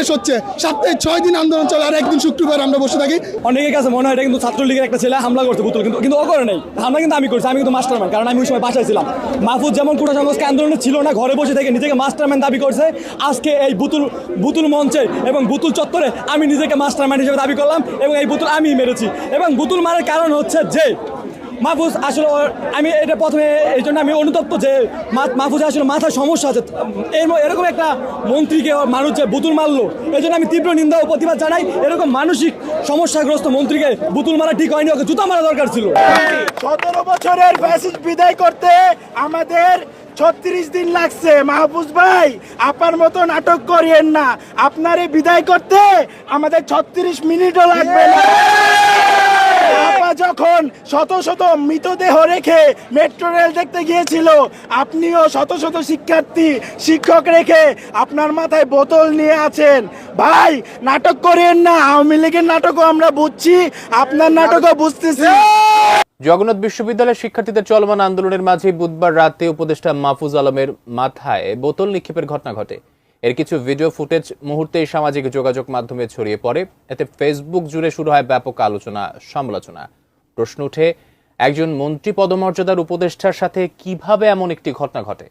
বাংলাদেশ হচ্ছে। সপ্তাহে ছয় দিন আন্দোলন চলে, আর একদিন শুক্রবার আমরা বসে থাকি। অনেকের কাছে মনে হয় এটা কিন্তু ছাত্রলীগের একটা ছেলে হামলা করছে বুতুল কিন্তু কিন্তু ও করে নেই। হামলা কিন্তু আমি করছি, আমি কিন্তু মাস্টারম্যান কারণ আমি ওই সময় বাসায় ছিলাম। মাহফুজ যেমন কোটা সংস্কার আন্দোলনে ছিল না, ঘরে বসে থেকে নিজেকে মাস্টারম্যান দাবি করছে। আজকে এই বুতুল বুতুল মঞ্চে এবং বুতুল চত্বরে আমি নিজেকে মাস্টারম্যান হিসেবে দাবি করলাম, এবং এই বুতুল আমি মেরেছি। এবং বুতুল মারার কারণ হচ্ছে যে মাহফুজ আসলে আমি এটা প্রথমে এই জন্য আমি অনুতপ্ত যে মা- মাহফুজের আসলে মাথায় সমস্যা আছে। এরকম একটা মন্ত্রীকে মানুষ যে বুতুল মারলো এই জন্য আমি তীব্র নিন্দা ও প্রতিবাদ জানাই। এরকম মানসিক সমস্যাগ্রস্ত মন্ত্রীকে বুতুল মারা ঠিক হয়নি ওকে জুতা মারা দরকার ছিল। সতেরো বছরের ফ্যাসিস্ট বিদায় করতে আমাদের ছত্রিশ দিন লাগছে। মাহফুজ ভাই আপনার মতো নাটক করিয়েন না। আপনারে বিদায় করতে আমাদের ছত্রিশ মিনিটও লাগবে না। যখন শত শত মৃতদেহ রেখে মেট্রো রেল দেখতে গিয়েছিল, আপনিও শত শত শিক্ষার্থী, শিক্ষক রেখে আপনার মাথায় বোতল নিয়ে আছেন। ভাই, নাটক করিয়েন না, আওয়ামী লীগের নাটকও আমরা বুঝছি, আপনার নাটকও বুঝতেছি। জগন্নাথ বিশ্ববিদ্যালয়ের শিক্ষার্থীদের চলমান আন্দোলনের মাঝে বুধবার রাতে উপদেষ্টা মাহফুজ আলমের মাথায় বোতল নিক্ষেপের ঘটনা ঘটে। এর কিছু ভিডিও ফুটেজ মুহূর্তেই সামাজিক যোগাযোগ মাধ্যমে ছড়িয়ে পড়ে। এতে ফেসবুক জুড়ে শুরু হয় ব্যাপক আলোচনা, সমালোচনা। প্রশ্ন উঠে একজন মন্ত্রী পদমর্যাদার উপদেষ্টার সাথে কীভাবে এমন একটি ঘটনা ঘটে?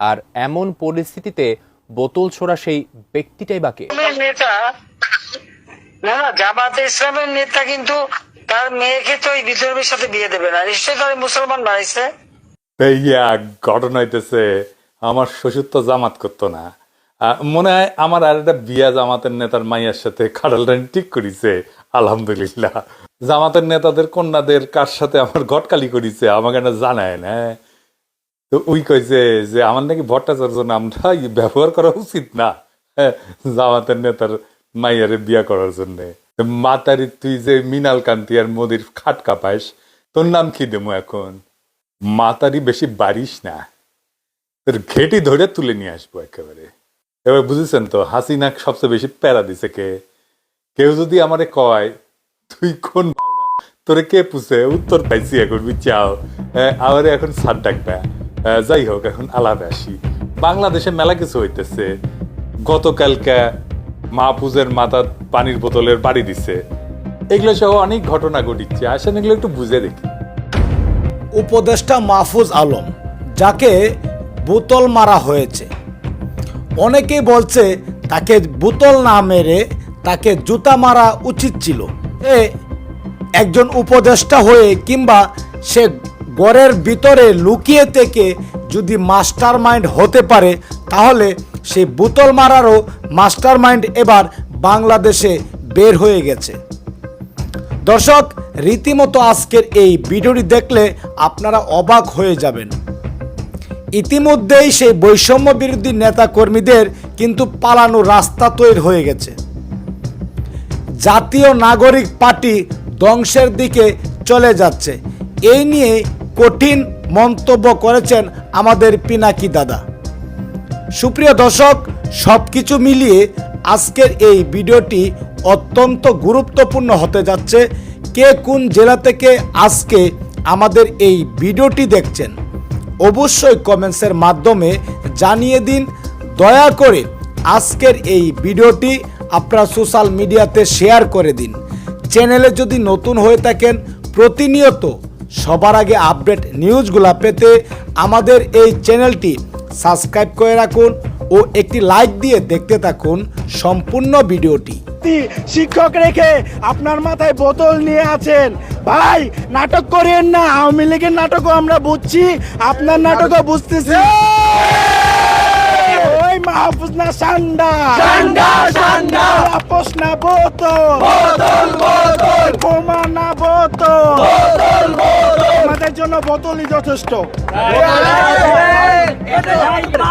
আর এমন পরিস্থিতিতে বোতল ছোড়া সেই ব্যক্তিটাই বাকি নেতা না না জামাতে ইসলামের নেতা কিন্তু তার মেয়েকে তো এই বিধর্মীর সাথে বিয়ে দেবে না। নিশ্চয়ই তার মুসলমান বানাইছে ইয়া ঘটনা হইতেছে আমার শ্বশুর তো জামাত করতো না। মনে হয় আমার আর একটা বিয়া জামাতের নেতার মাইয়ার সাথে খাডালটানি ঠিক করিছে আলহামদুলিল্লাহ। জামাতের নেতাদের কন্যাদের কার সাথে আমার ঘটকালি করিছে আমাকে না জানায় না। তো ওই কইছে যে আমার নাকি ভট্টাচার্য নামটা ব্যবহার করা উচিত না হ্যাঁ, জামাতের নেতার মাইয়ারে বিয়া করার জন্য। মাতারি তুই যে মিনাল কান্তি আর মোদির খাট কাপাইস তোর নাম কি দেবো এখন? মাতারি বেশি বাড়িস না তোর ঘেটি ধরে তুলে নিয়ে আসব একেবারে। এবার বুঝেছেন তো, হাসিনা সবচেয়ে বেশি প্যারা দিছে কে? কেউ যদি আমারে কয়, তুই কোন তোরে কে পুষে? উত্তর পাইছি এখন বুঝছাও আমারে এখন সার ডাকবা। যাই হোক, এখন আলাদা আসি। বাংলাদেশে মেলা কিছু হইতেছে। গতকালকে মাহফুজের মাথা পানির বোতলের বাড়ি দিছে। এগুলো সহ অনেক ঘটনা ঘটিচ্ছে আসেন এগুলো একটু বুঝে দেখি। উপদেষ্টা মাহফুজ আলম, যাকে বোতল মারা হয়েছে। অনেকেই বলছে তাকে বোতল না মেরে তাকে জুতা মারা উচিত ছিল। এ একজন উপদেষ্টা হয়ে কিংবা সে গড়ের ভিতরে লুকিয়ে থেকে যদি মাস্টার মাইন্ড হতে পারে, তাহলে সে বোতল মারারও মাস্টার মাইন্ড এবার বাংলাদেশে বের হয়ে গেছে। দর্শক, রীতিমতো আজকের এই ভিডিওটি দেখলে আপনারা অবাক হয়ে যাবেন। ইতিমধ্যেই সেই বৈষম্য বিরোধী নেতা কর্মীদের কিন্তু পালানো রাস্তা তৈরি হয়ে গেছে। জাতীয় নাগরিক পার্টি ধ্বংসের দিকে চলে যাচ্ছে। এই নিয়ে কঠিন মন্তব্য করেছেন আমাদের পিনাকি দাদা। সুপ্রিয় দর্শক সব কিছু মিলিয়ে আজকের এই ভিডিওটি অত্যন্ত গুরুত্বপূর্ণ হতে যাচ্ছে। কে কোন জেলা থেকে আজকে আমাদের এই ভিডিওটি দেখছেন? অবশ্যই কমেন্টসের মাধ্যমে জানিয়ে দিন। দয়া করে আজকের এই ভিডিওটি আপনার সোশ্যাল মিডিয়াতে শেয়ার করে দিন। চ্যানেলে যদি নতুন হয়ে থাকেন, প্রতিনিয়ত সবার আগে আপডেট নিউজগুলো পেতে আমাদের এই চ্যানেলটি সাবস্ক্রাইব করে রাখুন ও একটি লাইক দিয়ে দেখতে থাকুন সম্পূর্ণ ভিডিওটি। শিক্ষক রেখে আপনার মাথায় বোতল নিয়ে আছেন। ভাই, নাটক করেন না, আওয়ামী লীগের নাটকও আমরা বুঝছি, আপনার নাটকও বুঝতেছি। মাহফুজ না সান্ডা? সান্ডা সান্ডা। আপোষ না বোতল? বোতল বোতল। বোমা না বোতল? বোতল বোতল। আমাদের জন্য বোতলই যথেষ্ট।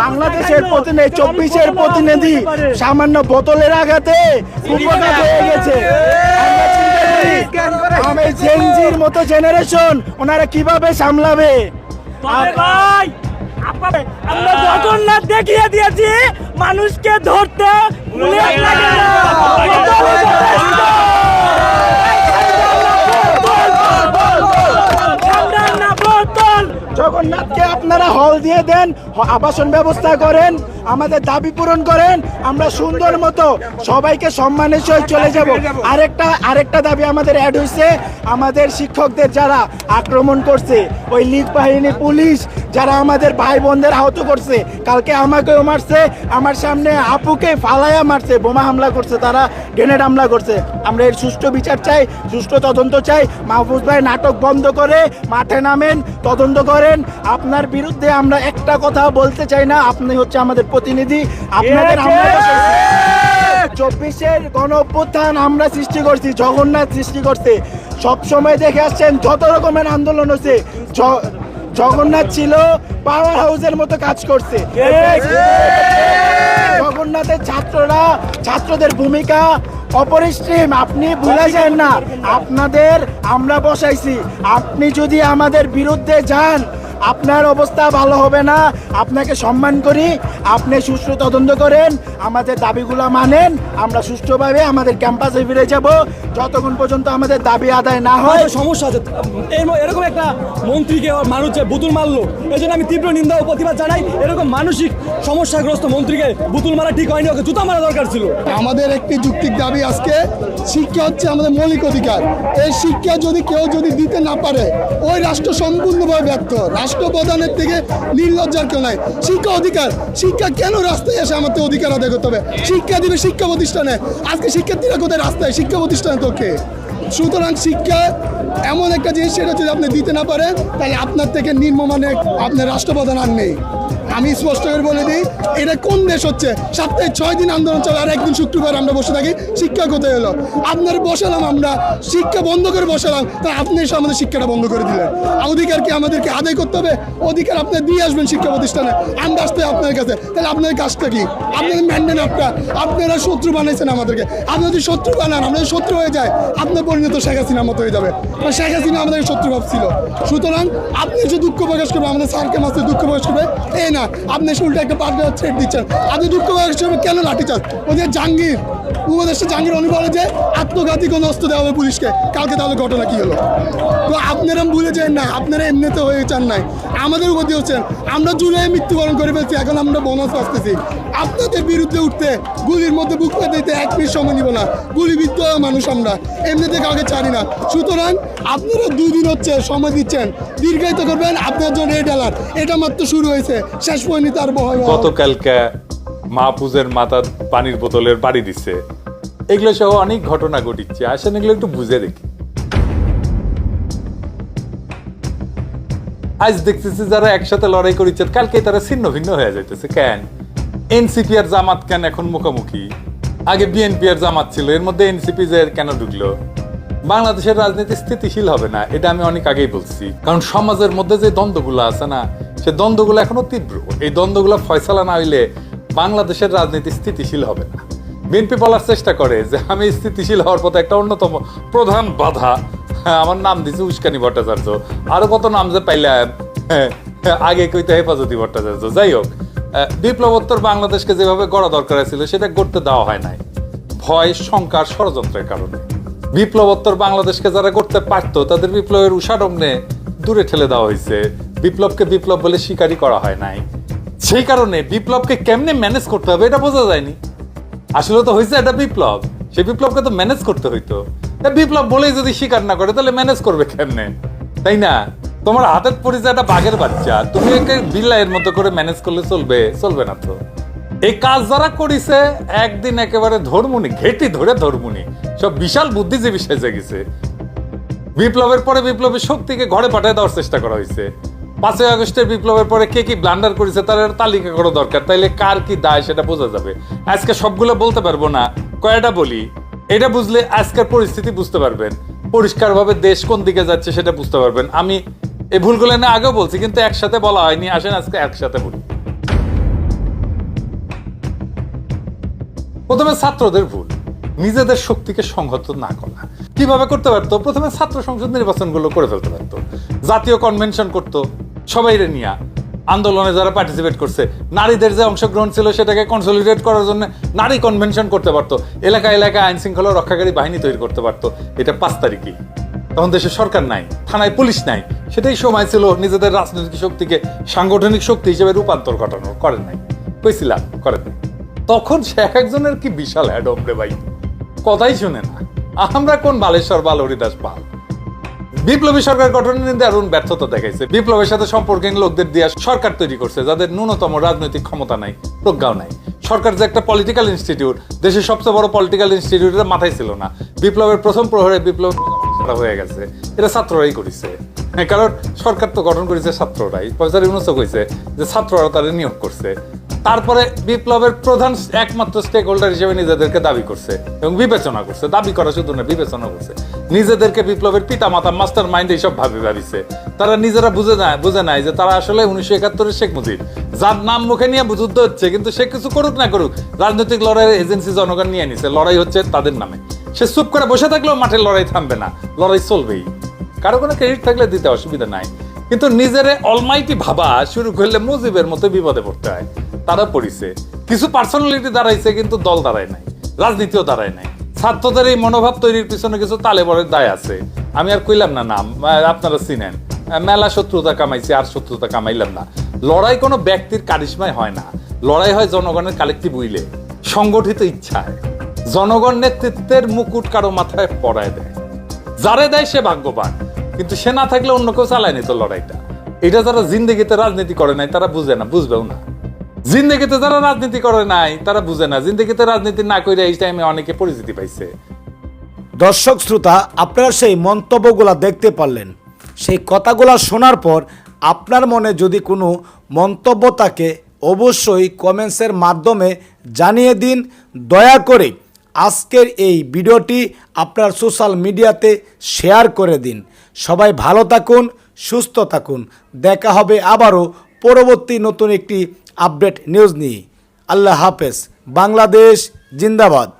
বাংলাদেশের প্রতিনিধি চব্বিশের প্রতিনিধি সামান্য বোতলের আঘাতে উপকার হয়ে গেছে। আমরা চিন্তা করি, আমি জেনজির মতো জেনারেশন ওনারা কীভাবে সামলাবে? ভাই আমরা জগন্নাথ দেখিয়ে দিয়েছি মানুষকে ধরতে জগন্নাথকে আপনারা হল দিয়ে দেন আবাসন ব্যবস্থা করেন। আমাদের দাবি পূরণ করেন, আমরা সুন্দর মতো সবাইকে সম্মানের সহিত চলে যাব। আরেকটা আরেকটা দাবি আমাদের অ্যাড হয়েছে আমাদের শিক্ষকদের যারা আক্রমণ করছে, ওই লীগ বাহিনী পুলিশ যারা আমাদের ভাই বোনদের আহত করছে, কালকে আমাকেও মারছে, আমার সামনে আপুকে ফালায়া মারছে, বোমা হামলা করছে, তারা গ্রেনেড হামলা করছে। আমরা এর সুষ্ঠু বিচার চাই, সুষ্ঠু তদন্ত চাই, মাহফুজ ভাই নাটক বন্ধ করে মাঠে নামেন, তদন্ত করেন। আপনার বিরুদ্ধে আমরা একটা কথা বলতে চাই না, আপনি হচ্ছে আমাদের প্রতিনিধি আপনাদের চব্বিশের গণ অভ্যুত্থান আমরা সৃষ্টি করছি জগন্নাথ সৃষ্টি করছে। সব সময় দেখে আসছেন যত রকমের আন্দোলন হচ্ছে জগন্নাথ ছিল পাওয়ার হাউসের মতো কাজ করছে। জগন্নাথের ছাত্ররা ছাত্রদের ভূমিকা অপরিসীম। আপনি ভুলে যান না। আপনাদের আমরা বসাইছি। আপনি যদি আমাদের বিরুদ্ধে যান আপনার অবস্থা ভালো হবে না। আপনাকে সম্মান করি। আপনি সুষ্ঠু তদন্ত করেন। আমাদের দাবিগুলো মানেন। আমরা সুষ্ঠুভাবে আমাদের ক্যাম্পাসে ফিরে যাব। যতক্ষণ পর্যন্ত আমাদের দাবি আদায় না হয় সমস্যা আছে। এরকম একটা মন্ত্রীকে মানুষ যে বুতুল মারলো। এই জন্য আমি তীব্র নিন্দা ও প্রতিবাদ জানাই। এরকম মানসিক সমস্যাগ্রস্ত মন্ত্রীকে বুতুল মারা ঠিক হয়নি। ওকে জুতা মারা দরকার ছিল। আমাদের একটি যুক্তিক দাবি আজকে শিক্ষা হচ্ছে আমাদের মৌলিক অধিকার। এই শিক্ষা যদি কেউ যদি দিতে না পারে ওই রাষ্ট্র সম্পূর্ণভাবে ব্যর্থ। রাষ্ট্রপ্রধানের থেকে নির্লজ্জার কেউ নাই। শিক্ষা অধিকার। শিক্ষা কেন রাস্তায় এসে আমাদের অধিকার আদায় করতে হবে? শিক্ষা দিবে শিক্ষা প্রতিষ্ঠানে। আজকে শিক্ষার্থীরা কোথায়? রাস্তায় শিক্ষা প্রতিষ্ঠানে তোকে সুতরাং শিক্ষা এমন একটা জিনিস, সেটা যদি আপনি দিতে না পারেন, তাহলে আপনার থেকে নিম্নমানের আপনার রাষ্ট্রপ্রধান আর নেই। আমি স্পষ্ট করে বলে দিই, এটা কোন দেশ হচ্ছে? সপ্তাহে ছয় দিন আন্দোলন চলে, আর একদিন শুক্রবার আমরা বসে থাকি। শিক্ষা কোথায় হলো? আপনার বসালাম আমরা, শিক্ষা বন্ধ করে বসালাম, তা আপনি এসে আমাদের শিক্ষাটা বন্ধ করে দিলেন। অধিকার কি আমাদেরকে আদায় করতে হবে? অধিকার আপনি দিয়ে আসবেন শিক্ষা প্রতিষ্ঠানে, আমরা আসতে আপনার কাছে। তাহলে আপনার কাজটা কি? আপনাদের ম্যান্ডেন আপনার, আপনারা শত্রু বানাইছেন আমাদেরকে। আপনি যদি শত্রু বানান আমাদের শত্রু হয়ে যায় আপনার পরিণত শেখ হাসিনার মতো হয়ে যাবে। শেখ হাসিনা আমাদের শত্রু ভাবছিল। সুতরাং আপনি যে দুঃখ প্রকাশ করবে আমাদের স্যারকে মাসে দুঃখ প্রকাশ করবে এই না। আপনি সে উল্টা একটা পার্টনার থ্রেট দিচ্ছেন। আপনি দুঃখ করবে কেন লাঠিচার্জ ওই যে জাহাঙ্গীর, উপদেষ্টা জাহাঙ্গীর উনি বলে যে, আত্মঘাতী কোনো অস্ত্র দেওয়া হবে পুলিশকে। কালকে তাহলে ঘটনা কি হলো? তো আপনারা ভুলে যান না, আপনারা এমনিতে হয়ে চান নাই। আমাদের গতি হচ্ছেন। আমরা জুলাই মৃত্যুবরণ করে ফেলছি, এখন আমরা বোনাস পাচ্তেছি আপনাদের বিরুদ্ধে উঠতে গুলির মধ্যে বুক দিতে এক মিনিট সময় নিব না। গুলিবিদ্ধ মানুষ আমরা। এমনিতে কাউকে ছাড়ি না। সুতরাং আপনারা দুই দিন হচ্ছে সময় দিচ্ছেন। দীর্ঘায়িত করবেন আপনার জন্য রেড অ্যালার্ট এটা মাত্র শুরু হয়েছে। শেষ পরিণতি আর ভয় গতকালকে মাহফুজের মাথা পানির বোতলের বাড়ি দিচ্ছে এগুলো সহ অনেক ঘটনা ঘটিচ্ছে আসেন এগুলো একটু বুঝে দেখি। আজ দেখতেছি যারা একসাথে লড়াই করেছেন কালকে তারা ছিন্ন ভিন্ন হয়ে যাইতেছে। কেন? এনসিপি আর জামাত কেন এখন মুখোমুখি? আগে বিএনপি আর জামাত ছিল এর মধ্যে এনসিপি যে কেন ঢুকলো? বাংলাদেশের রাজনীতি স্থিতিশীল হবে না এটা আমি অনেক আগেই বলছি। কারণ সমাজের মধ্যে যে দ্বন্দ্বগুলো আছে না সে দ্বন্দ্বগুলো এখনও তীব্র। এই দ্বন্দ্বগুলো ফয়সালা না হইলে বাংলাদেশের রাজনীতি স্থিতিশীল হবে না। বিএনপি বলার চেষ্টা করে যে আমি স্থিতিশীল হওয়ার পথে একটা অন্যতম প্রধান বাধা। আমার নাম দিছে উস্কানি ভট্টাচার্য। আরও কত নাম যে পাইলাম হ্যাঁ, আগে কইতে হেফাজতি ভট্টাচার্য। যাই হোক বিপ্লবোত্তর বাংলাদেশকে যেভাবে গড়া দরকার ছিল, সেটা করতে দেওয়া হয় নাই। ভয়, শঙ্কার ষড়যন্ত্রের কারণে। বিপ্লবোত্তর বাংলাদেশকে যারা করতে পারতো, তাদের বিপ্লবের উষারগ্নে দূরে ঠেলে দেওয়া হয়েছে। বিপ্লবকে বিপ্লব বলে স্বীকারই করা হয় নাই। সেই কারণে বিপ্লবকে কেমনে ম্যানেজ করতে হবে, এটা বোঝা যায়নি। আসলে তো হয়েছে একটা বিপ্লব। সেই বিপ্লবকে তো ম্যানেজ করতে হইতো। বিপ্লব বলেই যদি স্বীকার না করে, তাহলে ম্যানেজ করবে কেমনে? তাই না? তোমার হাতের পরিচয় একটা বাঘের বাচ্চা। তুমি একে বিলাইয়ের মতো করে ম্যানেজ করলে চলবে চলবে না তো। এই কাজ যারা করিছে, একদিন একেবারে ধর্মুনি, ঘেটি ধরে ধর্মুনি, সব বিশাল বুদ্ধিজীবী সেজে গেছে। বিপ্লবের পরে বিপ্লবের শক্তিকে ঘরে পাঠিয়ে দেওয়ার চেষ্টা করা হয়েছে। পাঁচই আগস্টের বিপ্লবের পরে কে কি ব্লান্ডার করেছে, তার তালিকা করা দরকার। তাইলে কার কি দায়, সেটা বোঝা যাবে। আজকে সবগুলো বলতে পারব না, কয়টা বলি? এটা বুঝলে আজকের পরিস্থিতি বুঝতে পারবেন। পরিষ্কারভাবে দেশ কোন দিকে যাচ্ছে, সেটা বুঝতে পারবেন। আমি এই ভুলগুলো না আগেও বলছি, কিন্তু একসাথে বলা হয়নি। আসেন আজকে একসাথে বলি। প্রথমে ছাত্রদের ভুল। নিজেদের শক্তিকে সংহত না করা। কীভাবে করতে পারতো? প্রথমে ছাত্র সংসদ নির্বাচনগুলো করে ফেলতে পারতো। জাতীয় কনভেনশন করতো সবাই নিয়ে। আন্দোলনে যারা পার্টিসিপেট করছে, নারীদের যে অংশগ্রহণ ছিল সেটাকে কনসলিডেট করার জন্য নারী কনভেনশন করতে পারতো। এলাকা এলাকায় আইন শৃঙ্খলা রক্ষাকারী বাহিনী তৈরি করতে পারতো। এটা পাঁচ তারিখে তখন দেশে সরকার নাই, থানায় পুলিশ নাই। সেটাই সময় ছিল নিজেদের রাজনৈতিক শক্তিকে সাংগঠনিক শক্তি হিসেবে রূপান্তর ঘটানোর করেন নাই। কইছিলাম করেন। তখন সে এক একজনের কি বিশাল অ্যাডম রে ভাই? কথাই শুনে না। আমরা কোন বালেশ্বর বাল হরিদাস পাল? বিপ্লবী সরকার গঠনের নিন্দে আরুণ ব্যর্থতা দেখাইছে। বিপ্লবের সাথে সম্পর্কহীন লোকদের দিয়ে সরকার তৈরি করছে, যাদের ন্যূনতম রাজনৈতিক ক্ষমতা নাই, প্রজ্ঞাও নাই। সরকার যে একটা পলিটিক্যাল ইনস্টিটিউট দেশের সবচেয়ে বড় পলিটিক্যাল ইনস্টিটিউটের মাথায় ছিল না। বিপ্লবের প্রথম প্রহরে বিপ্লব হয়ে গেছে। এটা ছাত্ররাই করেছে। হ্যাঁ, কারণ সরকার তো গঠন করেছে ছাত্ররাই। প্রফেসর ইউনুসও কইছে যে ছাত্ররা তাদের নিয়োগ করছে। তারপরে বিপ্লবের প্রধান একমাত্র স্টেক হোল্ডার হিসেবে নিজেদেরকে দাবি করছে এবং বিবেচনা করছে। দাবি করা শুধু না বিবেচনা করছে। নিজেদেরকে বিপ্লবের পিতা মাতা মাস্টার মাইন্ড এইসব ভাবে ভাবিছে। তারা নিজেরা বুঝে না বুঝে নাই যে তারা আসলে উনিশশো একাত্তরের শেখ মুজিব। যার নাম মুখে নিয়ে যুদ্ধ হচ্ছে কিন্তু সে কিছু করুক না করুক রাজনৈতিক লড়াইয়ের এজেন্সি জনগণ নিয়ে নিছে। লড়াই হচ্ছে তাদের নামে। সে চুপ করে বসে থাকলেও মাঠে লড়াই থামবে না। লড়াই চলবেই। কারও কোনো ক্রেডিট থাকলে দিতে অসুবিধা নাই। কিন্তু নিজেরে অলমাইটি ভাবা শুরু করলে মুজিবের মতো বিপদে পড়তে হয়। তারা পড়িছে। কিছু পার্সোনালিটি দাঁড়াইছে কিন্তু দল দাঁড়ায় নাই, রাজনীতিও দাঁড়ায় নাই। ছাত্রদের এই মনোভাব তৈরির পিছনে কিছু তালে বড়ের দায় আছে। আমি আর কইলাম না নাম আপনারা চিনেন। মেলা শত্রুতা কামাইছে, আর শত্রুতা কামাইলাম না। লড়াই কোনো ব্যক্তির কারিশমায় হয় না। লড়াই হয় জনগণের কালেক্টিভ উইলে সংগঠিত ইচ্ছায়। জনগণ নেতৃত্বের মুকুট কারও মাথায় পড়ায় দেয়। যারে দেয় সে ভাগ্যবান। কিন্তু সে না থাকলে অন্য কেউ চালায় নিত লড়াইটা। এটা যারা জিন্দগিতে রাজনীতি করে নাই, তারা বুঝে না, বুঝবেও না। জিন্দগিতে যারা রাজনীতি করে নাই, তারা বুঝে না। জিন্দগিতে রাজনীতি না করে এই টাইমে অনেকে পরিচিতি পাইছে। দর্শক শ্রোতা, আপনারা সেই মন্তব্যগুলো দেখতে পারলেন। সেই কথাগুলো শোনার পর আপনার মনে যদি কোনো মন্তব্য থাকে, অবশ্যই কমেন্টসের মাধ্যমে জানিয়ে দিন। দয়া করে আজকের এই ভিডিওটি আপনার সোশ্যাল মিডিয়াতে শেয়ার করে দিন। সবাই ভালো থাকুন, সুস্থ থাকুন। দেখা হবে আবারও পরবর্তী নতুন একটি আপডেট নিউজ নিয়ে। আল্লাহ হাফেজ। বাংলাদেশ জিন্দাবাদ।